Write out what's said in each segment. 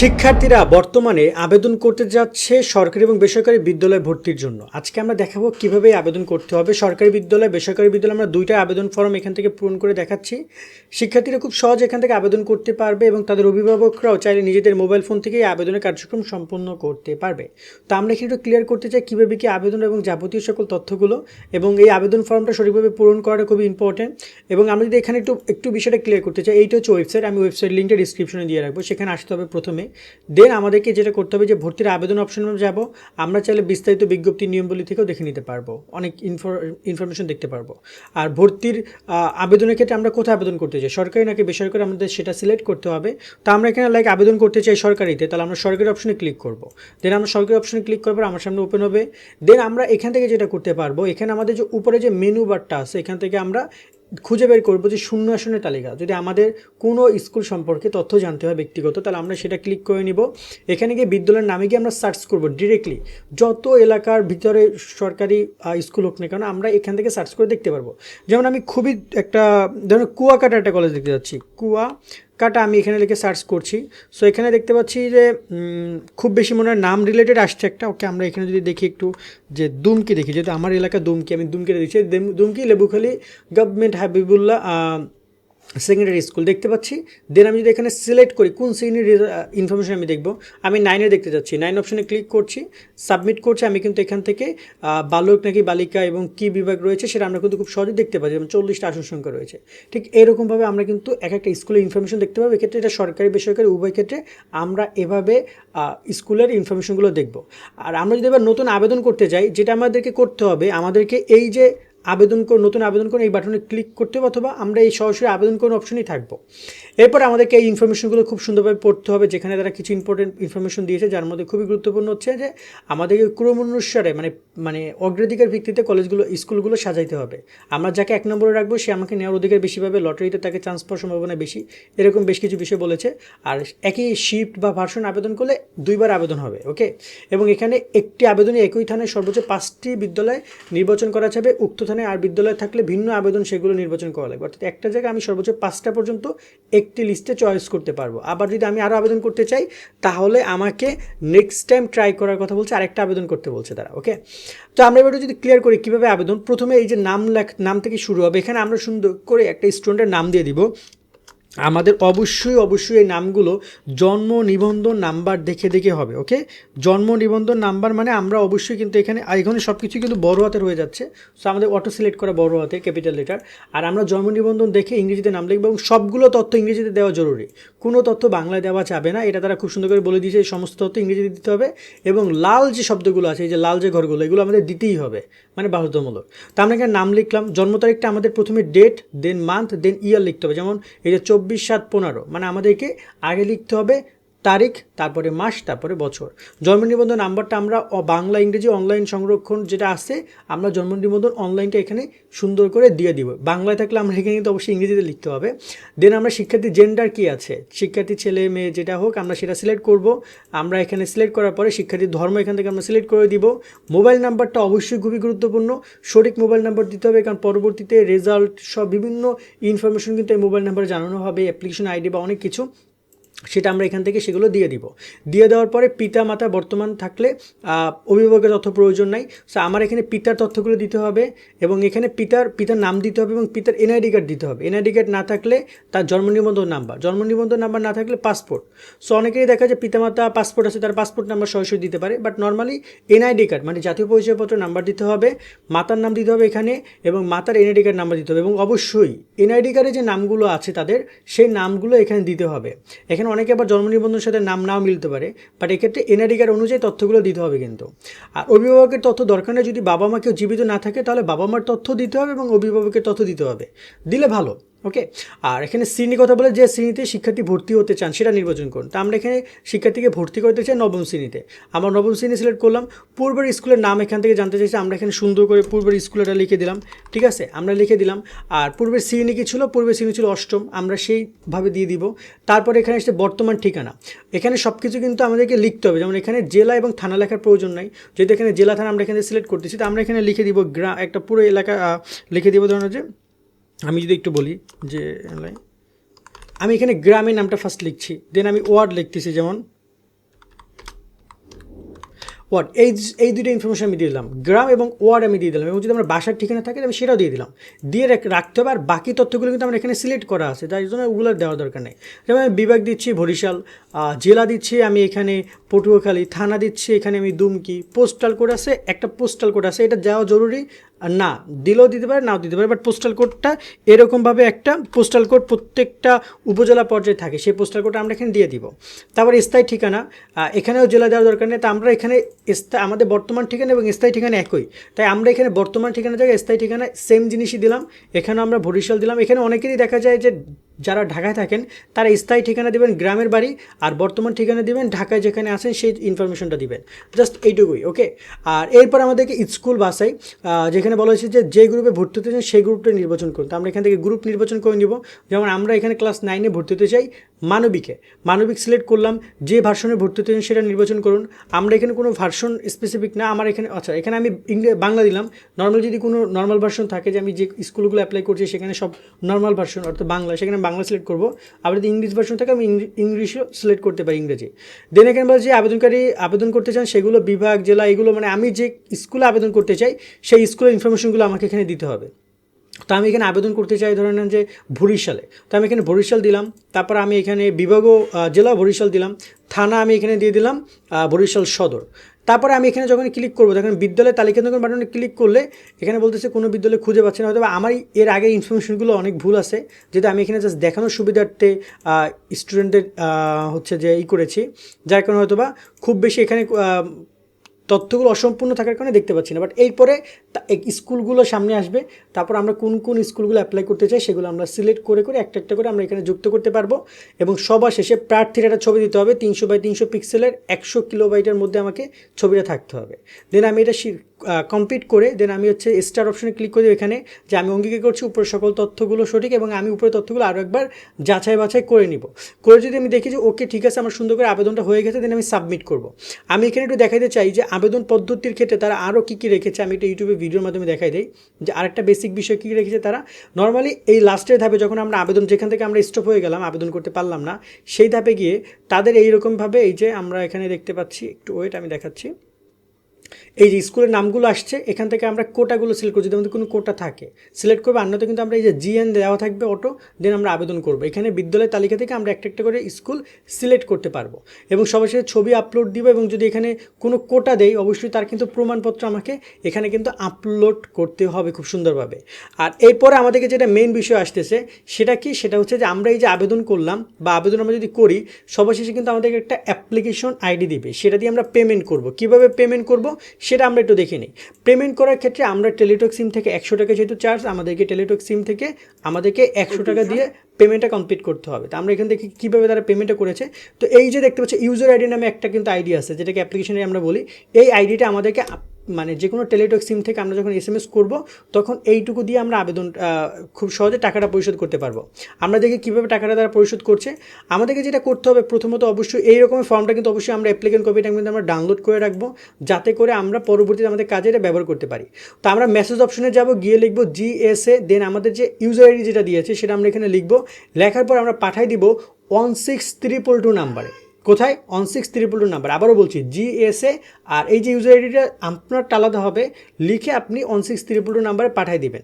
শিক্ষার্থীরা বর্তমানে আবেদন করতে যাচ্ছে সরকারি এবং বেসরকারি বিদ্যালয়ে ভর্তির জন্য। আজকে আমরা দেখাবো কীভাবে আবেদন করতে হবে। সরকারি বিদ্যালয়, বেসরকারি বিদ্যালয় আমরা দুইটা আবেদন ফর্ম এখান থেকে পূরণ করে দেখাচ্ছি। শিক্ষার্থীরা খুব সহজ এখান থেকে আবেদন করতে পারবে এবং তাদের অভিভাবকরাও চাইলে নিজেদের মোবাইল ফোন থেকেই আবেদনের কার্যক্রম সম্পন্ন করতে পারবে। তো আমরা এখানে একটু ক্লিয়ার করতে চাই কীভাবে কি আবেদন এবং যাবতীয় সকল তথ্যগুলো এবং এই আবেদন ফর্মটা সঠিকভাবে পূরণ করাটা খুবই ইম্পর্টেন্ট এবং আমরা যদি এখানে একটু একটু বিষয়টা ক্লিয়ার করতে চাই, এইটা হচ্ছে ওয়েবসাইট আমি ওয়েবসাইট লিঙ্কটা ডিসক্রিপশনে দিয়ে রাখব। সেখানে আসতে হবে প্রথমে। দেন আমাদেরকে যেটা করতে হবে যে ভর্তির আবেদন অপশনে যাব। আমরা চাইলে বিস্তারিত বিজ্ঞপ্তি নিয়মগুলি থেকেও দেখে নিতে পারব। অনেক ইনফরমেশন দেখতে পারব। আর ভর্তির আবেদনের ক্ষেত্রে আমরা কোথায় আবেদন করতে চাই? সরকারি নাকি বেসরকারি? আমাদের সেটা সিলেক্ট করতে হবে। তো আমরা এখানে লাইক আবেদন করতে চাই সরকারিতে, তাহলে আমরা সরকারি অপশনে ক্লিক করব। দেন আমরা সরকারি অপশনে ক্লিক করব আমার সামনে ওপেন হবে। দেন আমরা এখান থেকে যেটা করতে পারব, এখানে আমাদের যে উপরে যে মেনু বারটা আছে, এখান থেকে আমরা খুঁজে বের করব যে শূন্য আসনের তালিকা। যদি আমাদের কোনো স্কুল সম্পর্কে তথ্য জানতে হয় ব্যক্তিগত, তাহলে আমরা সেটা ক্লিক করে নিব। এখানে গিয়ে বিদ্যালয়ের নামে গিয়ে আমরা সার্চ করব ডিরেক্টলি। যত এলাকার ভিতরে সরকারি স্কুল হোক না কেন, আমরা এখান থেকে সার্চ করে দেখতে পারব। যেমন আমি খুবই একটা, ধরুন কুয়াকাটা একটা কলেজ দেখতে যাচ্ছি। কুয়া কাটা আমি এখানে লিখে সার্চ করছি। সো এখানে দেখতে পাচ্ছি যে খুব বেশি মনে হয় নাম রিলেটেড আসছে একটা। ওকে আমরা এখানে যদি দেখি একটু যে দুমকি দেখি, যেহেতু আমার এলাকা দুমকি, আমি দুমকিটা them- Dumki, Lebukhali, government Habibullah secondary school দেখতে পাচ্ছি। দেন আমি যদি এখানে সিলেক্ট করি, কোন শ্রেণির ইনফরমেশন আমি দেখব? আমি নাইনে দেখতে যাচ্ছি। নাইন অপশনে ক্লিক করছি সাবমিট করছি। আমি কিন্তু এখান থেকে বালক নাকি বালিকা এবং কি বিভাগ রয়েছে সেটা আমরা কিন্তু খুব সহজে দেখতে পাচ্ছি। যেমন চল্লিশটা আসন সংখ্যা রয়েছে। ঠিক এরকমভাবে আমরা কিন্তু এক একটা স্কুলের ইনফরমেশন দেখতে পাবো। এক্ষেত্রে এটা সরকারি, বেসরকারি, উভয় ক্ষেত্রে আমরা এভাবে স্কুলের ইনফরমেশনগুলো দেখব। আর আমরা যদি এবার নতুন আবেদন করতে যাই, যেটা আমাদেরকে করতে হবে, আমাদেরকে এই যে আবেদন করুন, নতুন আবেদন করুন, এই বাটনে ক্লিক করতে হবে অথবা আমরা এই সরাসরি আবেদন করুন অপশনেই থাকব। এরপর আমাদেরকে এই ইনফরমেশনগুলো খুব সুন্দরভাবে পড়তে হবে, যেখানে তারা কিছু ইম্পর্টেন্ট ইনফরমেশন দিয়েছে, যার মধ্যে খুবই গুরুত্বপূর্ণ হচ্ছে যে আমাদেরকে ক্রম অনুসারে মানে মানে অগ্রাধিকার ভিত্তিতে কলেজগুলো, স্কুলগুলো সাজাইতে হবে। আমরা যাকে এক নম্বরে রাখব, সে আমাকে নেওয়ার অধিকার বেশি পাবে লটারিতে তাকে চান্স পাওয়ার সম্ভাবনা বেশি, এরকম বেশ কিছু বিষয় বলেছে। আর একই শিফট বা ভার্সন আবেদন করলে দুইবার আবেদন হবে ওকে এবং এখানে একটি আবেদনে একই থানায় সর্বোচ্চ পাঁচটি বিদ্যালয় নির্বাচন করা যাবে, উক্ত থানায় আর বিদ্যালয়ে থাকলে ভিন্ন আবেদন সেগুলো নির্বাচন করা লাগবে। অর্থাৎ একটা জায়গায় আমি সর্বোচ্চ পাঁচটা পর্যন্ত একটি লিস্টে চয়েস করতে পারব। আবার যদি আমি আরও আবেদন করতে চাই, তাহলে আমাকে নেক্সট টাইম ট্রাই করার কথা বলছে, আরেকটা আবেদন করতে বলছে তারা ওকে তো আমরা এবার যদি ক্লিয়ার করি কীভাবে আবেদন, প্রথমে এই যে নাম লেখ, নাম থেকে শুরু হবে। এখানে আমরা সুন্দর করে একটা স্টুডেন্টের নাম দিয়ে দিব। আমাদের অবশ্যই অবশ্যই এই নামগুলো জন্ম নিবন্ধন নাম্বার দেখে দেখে হবে ওকে জন্ম নিবন্ধন নাম্বার মানে আমরা অবশ্যই কিন্তু এখানে এখানে সব কিছু কিন্তু বড় হাতের হয়ে যাচ্ছে। সো আমাদের অটো সিলেক্ট করা বড় হাতে ক্যাপিটাল লেটার আর আমরা জন্ম নিবন্ধন দেখে ইংরেজিতে নাম লিখব এবং সবগুলো তথ্য ইংরেজিতে দেওয়া জরুরি। কোনো তথ্য বাংলায় দেওয়া যাবে না। এটা তারা খুব সুন্দর করে বলে দিয়েছে, এই সমস্ত তথ্য ইংরেজিতে দিতে হবে। এবং লাল যে শব্দগুলো আছে, এই যে লাল যে ঘরগুলো, এগুলো আমাদের দিতেই হবে মানে বাধ্যতামূলক। তা আমরা এখানে নাম লিখলাম, জন্ম তারিখটা আমাদের প্রথমে ডেট দেন মান্থ দেন ইয়ার লিখতে হবে। যেমন এই যে চব্বিশ সাত পনেরো মানে আমাদেরকে আগে লিখতে হবে তারিখ, তারপরে মাস, তারপরে বছর। জন্ম নিবন্ধন নাম্বারটা আমরা বাংলা ইংরেজি অনলাইন সংরক্ষণ যেটা আছে, আমরা জন্ম নিবন্ধন অনলাইনটা এখানে সুন্দর করে দিয়ে দিব। বাংলায় থাকলে আমরা এখানে কিন্তু অবশ্যই ইংরেজিতে লিখতে হবে। দেন আমরা শিক্ষার্থী জেন্ডার কি আছে? শিক্ষার্থী ছেলে, মেয়ে যেটা হোক, আমরা সেটা সিলেক্ট করব। আমরা এখানে সিলেক্ট করার পরে শিক্ষার্থীর ধর্ম এখান থেকে আমরা সিলেক্ট করে দিব। মোবাইল নাম্বারটা অবশ্যই খুবই গুরুত্বপূর্ণ। সঠিক মোবাইল নাম্বার দিতে হবে, কারণ পরবর্তীতে রেজাল্ট সব বিভিন্ন ইনফরমেশন কিন্তু এই মোবাইল নাম্বারে জানানো হবে অ্যাপ্লিকেশন আইডি বা অনেক কিছু। সেটা আমরা এখান থেকে সেগুলো দিয়ে দিব। দিয়ে দেওয়ার পরে পিতা মাতা বর্তমান থাকলে অভিভাবকের তথ্য প্রয়োজন নাই। সো আমার এখানে পিতার তথ্যগুলো দিতে হবে এবং এখানে পিতার পিতার নাম দিতে হবে এবং পিতার এনআইডি কার্ড দিতে হবে। এনআইডি কার্ড না থাকলে তার জন্ম নিবন্ধন নাম্বার জন্ম নিবন্ধন নাম্বার না থাকলে পাসপোর্ট সো অনেকেই দেখা যায় পিতামাতা পাসপোর্ট আছে, তার পাসপোর্ট নাম্বার সরাসরি দিতে পারে বাট নর্মালি এনআইডি কার্ড মানে জাতীয় পরিচয়পত্র নাম্বার দিতে হবে, মাতার নাম দিতে হবে এখানে এবং মাতার এনআইডি কার্ড নাম্বার দিতে হবে এবং অবশ্যই এনআইডি কার্ডে যে নামগুলো আছে তাদের, সেই নামগুলো এখানে দিতে হবে। এখানে অনেকে আবার জন্ম নিবন্ধনের সাথে নাম নাও মিলতে পারে বাট এক্ষেত্রে এনআইডি কার্ড অনুযায়ী তথ্যগুলো দিতে হবে কিন্তু। আর অভিভাবকের তথ্য দরকার নেই, যদি বাবা মা কেউ জীবিত না থাকে, তাহলে বাবা মার তথ্য দিতে হবে এবং অভিভাবকের তথ্য দিতে হবে। দিলে ভালো। ওকে আর এখানে শ্রেণি কথা বলে যে শ্রেণীতে শিক্ষার্থী ভর্তি হতে চান, সেটা নির্বাচন করুন। তা আমরা এখানে শিক্ষার্থীকে ভর্তি করতে চাই নবম শ্রেণীতে। আমরা নবম শ্রেণি সিলেক্ট করলাম। পূর্বের স্কুলের নাম এখান থেকে জানতে চাইছি, আমরা এখানে সুন্দর করে পূর্বের স্কুলেটা লিখে দিলাম। ঠিক আছে? আমরা লিখে দিলাম। আর পূর্বের শ্রেণি কী ছিল? পূর্বের শ্রেণি ছিল অষ্টম। আমরা সেইভাবে দিয়ে দিব। তারপরে এখানে এসে বর্তমান ঠিকানা। এখানে সব কিছু কিন্তু আমাদেরকে লিখতে হবে। যেমন এখানে জেলা এবং থানা লেখার প্রয়োজন নাই। যেহেতু এখানে জেলা থানা আমরা এখানে সিলেক্ট করতেছি, তো আমরা এখানে লিখে দিব গ্রাম একটা পুরো এলাকা লিখে দিব ধরুন যে আমি যদি একটু বলি যে আমি এখানে গ্রামের নামটা ফার্স্ট লিখছি দেন আমি ওয়ার্ড লিখতেছি যেমন ওয়ার্ড এই এই দুটো ইনফরমেশন আমি দিয়ে দিলাম। গ্রাম এবং ওয়ার্ড আমি দিয়ে দিলাম, এবং যদি আমার বাসার ঠিকানা থাকে, আমি সেটাও দিয়ে দিলাম। দিয়ে রাখতে হবে, আর বাকি তথ্যগুলো কিন্তু আমার এখানে সিলেক্ট করা আছে, তাই জন্য ওগুলো দেওয়ার দরকার নেই। যেমন আমি বিভাগ দিচ্ছি, বরিশাল জেলা দিচ্ছি আমি এখানে, পটুয়াখালী, থানা দিচ্ছি এখানে আমি দুমকি পোস্টাল কোড আছে, একটা পোস্টাল কোড আছে, এটা যাওয়া জরুরি না, দিলেও দিতে পারে, নাও দিতে পারে বাট পোস্টাল কোডটা এরকমভাবে একটা পোস্টাল কোড প্রত্যেকটা উপজেলা পর্যায়ে থাকে, সেই পোস্টাল কোডটা আমরা এখানে দিয়ে দিব। তারপর স্থায়ী ঠিকানা এখানেও জেলা দেওয়ার দরকার নেই, তা আমরা এখানে আমাদের বর্তমান ঠিকানা এবং স্থায়ী ঠিকানা একই। তাই আমরা এখানে বর্তমান ঠিকানা জায়গায় স্থায়ী ঠিকানা সেম জিনিসই দিলাম এখানে আমরা বরিশাল দিলাম, এখানে অনেকেরই দেখা যায় যে যারা ঢাকায় থাকেন, তারা স্থায়ী ঠিকানা দেবেন গ্রামের বাড়ি আর বর্তমান ঠিকানা দেবেন ঢাকায় যেখানে আছেন সেই ইনফরমেশনটা দিবেন। জাস্ট এইটুকুই ওকে আর এরপর আমাদেরকে স্কুল বাসাই যেখানে বলা হয়েছে যে যে গ্রুপে ভর্তি হতে চান, সেই গ্রুপটা নির্বাচন করুন। তো আমরা এখান থেকে গ্রুপ নির্বাচন করে নিব। যেমন আমরা এখানে ক্লাস নাইনে ভর্তি হতে চাই মানবিকে। মানবিক সিলেক্ট করলাম, যে ভার্সনে ভর্তি হতে সেটা নির্বাচন করুন। আমরা এখানে কোনো ভার্সন স্পেসিফিক না, আমার এখানে আচ্ছা এখানে আমি বাংলা দিলাম। নর্মাল যদি কোনো নর্মাল ভার্সন থাকে যে আমি যে স্কুলগুলো অ্যাপ্লাই করছি, সেখানে সব নর্মাল ভার্সন অর্থাৎ বাংলা, সেখানে বাংলা সিলেক্ট করব। আবার যদি ইংলিশ ভার্সন থাকে, আমি ইংলি- ইংলিশও সিলেক্ট করতে পারি ইংরেজি। দেন এখানে বলে যে আবেদনকারী আবেদন করতে চান, সেগুলো বিভাগ, জেলা, এগুলো মানে আমি যে স্কুলে আবেদন করতে চাই, সেই স্কুলের ইনফরমেশনগুলো আমাকে এখানে দিতে হবে। তো আমি এখানে আবেদন করতে চাই ধরে নেন যে বরিশালে। তো আমি এখানে বরিশাল দিলাম তারপর আমি এখানে বিভাগও আহ, জেলা বরিশাল দিলাম থানা আমি এখানে দিয়ে দিলাম বরিশাল সদর। তারপরে আমি এখানে যখন ক্লিক করব তখন বিদ্যালয় তালিকা যখন বাটনে ক্লিক করলে এখানে বলতেছে কোনো বিদ্যালয় খুঁজে পাচ্ছে না হয়তো আমার এর আগে ইনফরমেশনগুলো অনেক ভুল আছে যেটা আমি এখানে জাস্ট দেখানোর সুবিধার্থে স্টুডেন্টদের হচ্ছে যে ই করেছি যার কারণে হয়তো বা খুব বেশি এখানে তথ্যগুলো অসম্পূর্ণ থাকার কারণে দেখতে পাচ্ছি না। বাট এরপরে স্কুলগুলো সামনে আসবে। তারপর আমরা কোন কোন স্কুলগুলো অ্যাপ্লাই করতে চাই সেগুলো আমরা সিলেক্ট করে করে একটা একটা করে আমরা এখানে যুক্ত করতে পারব। এবং সবার শেষে প্রার্থীর একটা ছবি দিতে হবে। তিনশো বাই তিনশো পিক্সেলের একশো কিলোবাইটের মধ্যে আমাকে ছবিটা থাকতে হবে। দেন আমি এটা কমপ্লিট করে দেন আমি হচ্ছে স্টার অপশনে ক্লিক করে এখানে, যে আমি অঙ্গীকার করছি, উপরে সকল তথ্যগুলো সঠিক এবং আমি উপরে তথ্যগুলো আরও একবার যাচাই বাছাই করে নিব। করে যদি আমি দেখি যে, ওকে, ঠিক আছে, আমার সুন্দর করে আবেদনটা হয়ে গেছে দেন আমি সাবমিট করব। আমি এখানে একটু দেখাইতে চাই যে, আবেদন পদ্ধতির ক্ষেত্রে তারা আরও কী কী রেখেছে, আমি একটা ইউটিউবে ভিডিওর মাধ্যমে দেখাই দিই। যে আরেকটা বেসিক বিষয় কী রেখেছে তারা? নর্মালি এই লাস্টের ধাপে যখন আমরা আবেদন, যেখান থেকে আমরা স্টপ হয়ে গেলাম, আবেদন করতে পারলাম না, সেই ধাপে গিয়ে তাদের এইরকমভাবে এই যে আমরা এখানে দেখতে পাচ্ছি, একটু ওয়েট আমি দেখাচ্ছি। এই যে স্কুলের নামগুলো আসছে, এখান থেকে আমরা কোটাগুলো সিলেক্ট করছি যদি আমাদের কোনো কোটা থাকে সিলেক্ট করব, আর নয়তো কিন্তু আমরা এই যে জিএন দেওয়া থাকবে অটো দেন আমরা আবেদন করব। এখানে বিদ্যালয় তালিকা থেকে আমরা একটা একটা করে স্কুল সিলেক্ট করতে পারব। এবং সবার সাথে ছবি আপলোড দিব এবং যদি এখানে কোনো কোটা দেই, অবশ্যই তার কিন্তু প্রমাণপত্র আমাকে এখানে কিন্তু আপলোড করতে হবে খুব সুন্দরভাবে। আর এরপরে আমাদেরকে যেটা মেইন বিষয় আসতেছে, সেটা কি? সেটা হচ্ছে যে আমরা এই যে আবেদন করলাম বা আবেদন আমরা যদি করি, সবার শেষে কিন্তু আমাদেরকে একটা অ্যাপ্লিকেশন আইডি দিবে। সেটা দিয়ে আমরা পেমেন্ট করব। কীভাবে পেমেন্ট করব? সেটা আমরা একটু দেখে নিই। পেমেন্ট করার ক্ষেত্রে আমরা টেলিটক সিম থেকে একশো টাকা যেহেতু চার্জ আমাদেরকে টেলিটক সিম থেকে আমাদেরকে একশো টাকা দিয়ে পেমেন্টটা কমপ্লিট করতে হবে। তো আমরা এখান থেকে কীভাবে তারা পেমেন্টটা করেছে? তো এই যে দেখতে পাচ্ছি ইউজার আইডি নামে একটা কিন্তু আইডি আছে, যেটাকে অ্যাপ্লিকেশনে আমরা বলি। এই আইডিটা আমাদেরকে মানে যে কোনো টেলিটক সিম থেকে আমরা যখন এস এম এস করব, তখন এইটুকু দিয়ে আমরা আবেদন খুব সহজে টাকাটা পরিশোধ করতে পারব। আমরা দেখি কীভাবে টাকাটা তারা পরিশোধ করছে। আমাদেরকে যেটা করতে হবে প্রথমত অবশ্যই এই রকমের ফর্মটা কিন্তু অবশ্যই আমরা অ্যাপ্লিকেন্ট কপিটা কিন্তু আমরা ডাউনলোড করে রাখব, যাতে করে আমরা পরবর্তীতে আমাদের কাজে এটা ব্যবহার করতে পারি। তো আমরা মেসেজ অপশনে যাব, গিয়ে লিখব জিএসএ দেন আমাদের যে ইউজার আইডি যেটা দিয়েছে সেটা আমরা এখানে লিখব। লেখার পর আমরা পাঠাই দিব ওয়ান সিক্স ট্রিপল টু নাম্বারে কোথায়? On six triple two number আবারও বলছি জিএসএ আর এই যে ইউজার আইডিটা আপনার আলাদা হবে, লিখে আপনি অন সিক্স ত্রিপল টু নাম্বারে পাঠিয়ে দেবেন।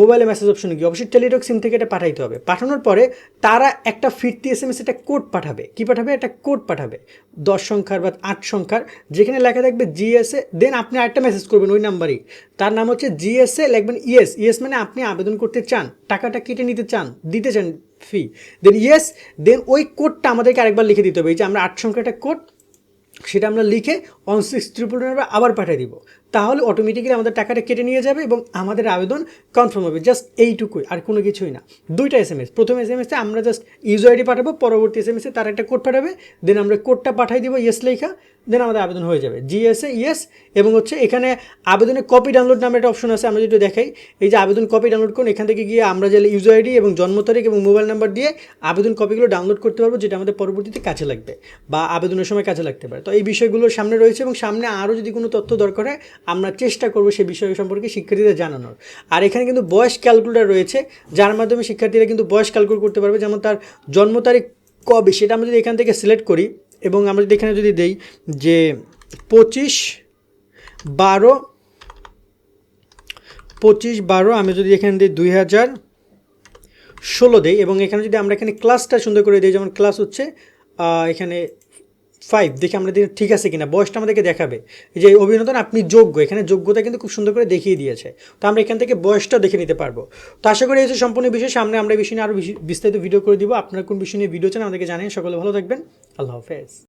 মোবাইলে মেসেজ অপশনে গিয়ে অবশ্যই টেলিটক সিম থেকে এটা পাঠাইতে হবে। পাঠানোর পরে তারা একটা ফিরতি এস এম এস একটা কোড পাঠাবে। কি পাঠাবে? একটা কোড পাঠাবে। দশ সংখ্যার বা আট সংখ্যার, যেখানে লেখা থাকবে জিএসএ দেন আপনি আরেকটা মেসেজ করবেন ওই নাম্বারই তার নাম হচ্ছে জিএসএ লিখবেন ইয়েস ইয়েস মানে আপনি আবেদন করতে চান, টাকাটা কেটে নিতে চান, দিতে চান ফি দেন ইয়েস দেন ওই কোডটা আমাদেরকে আরেকবার লিখে দিতে হবে। এই যে আমরা আট সংখ্যাটা কোড সেটা আমরা লিখে অন সিক্স ট্রিপল নাইন আবার পাঠিয়ে দিব। তাহলে অটোমেটিক্যালি আমাদের টাকাটা কেটে নিয়ে যাবে এবং আমাদের আবেদন কনফার্ম হবে। জাস্ট এইটুকুই, আর কোনো কিছুই না। দুইটা এস এম এস প্রথম এস এম এসে আমরা জাস্ট ইউজার আইডি পাঠাবো, পরবর্তী এস এম এসে তার একটা কোড পাঠাবে। দেন আমরা কোডটা পাঠাই দিব ইয়েস লেখা। দেন আমাদের আবেদন হয়ে যাবে। জিএসএ ইয়েস এবং হচ্ছে এখানে আবেদনের কপি ডাউনলোড নামে একটা অপশন আছে, আমরা যদি দেখাই। এই যে আবেদন কপি ডাউনলোড করুন, এখান থেকে গিয়ে আমরা যে ইউজার আইডি এবং জন্ম তারিখ এবং মোবাইল নাম্বার দিয়ে আবেদন কপিগুলো ডাউনলোড করতে পারব, যেটা আমাদের পরবর্তীতে কাজে লাগবে বা আবেদনের সময় কাজে লাগতে পারে। তো এই বিষয়গুলো সামনে রয়েছে। এবং সামনে আরও যদি কোনো তথ্য দরকার হয়, আমরা চেষ্টা করব সেই বিষয় সম্পর্কে শিক্ষার্থীদের জানানোর। আর এখানে কিন্তু বয়স ক্যালকুলেটার রয়েছে, যার মাধ্যমে শিক্ষার্থীরা কিন্তু বয়স ক্যালকুলেট করতে পারবে যেমন তার জন্ম তারিখ কবে, সেটা আমরা যদি এখান থেকে সিলেক্ট করি এবং আমরা যদি এখানে যদি দেই যে পঁচিশ বারো পঁচিশ বারো আমি যদি এখানে দিই দুই হাজার ষোলো দিই এবং এখানে যদি আমরা এখানে ক্লাসটা সুন্দর করে দিই, যেমন ক্লাস হচ্ছে এখানে ফাইভ দেখে আমরা ঠিক আছে কিনা, বয়সটা আমাদেরকে দেখাবে। যে অভিনন্দন, আপনি যোগ্য, এখানে যোগ্যতা কিন্তু খুব সুন্দর করে দেখিয়ে দিয়েছে। তো আমরা এখান থেকে বয়সটা দেখে নিতে পারব। তো আশা করি এই সম্পূর্ণ বিষয়, সামনে আমরা এই বিষয় নিয়ে আরও বিস্তারিত ভিডিও করে দিব। আপনার কোন বিষয় নিয়ে ভিডিও চান আমাদেরকে জানেন, সকলে ভালো থাকবেন। আল্লাহ হাফেজ।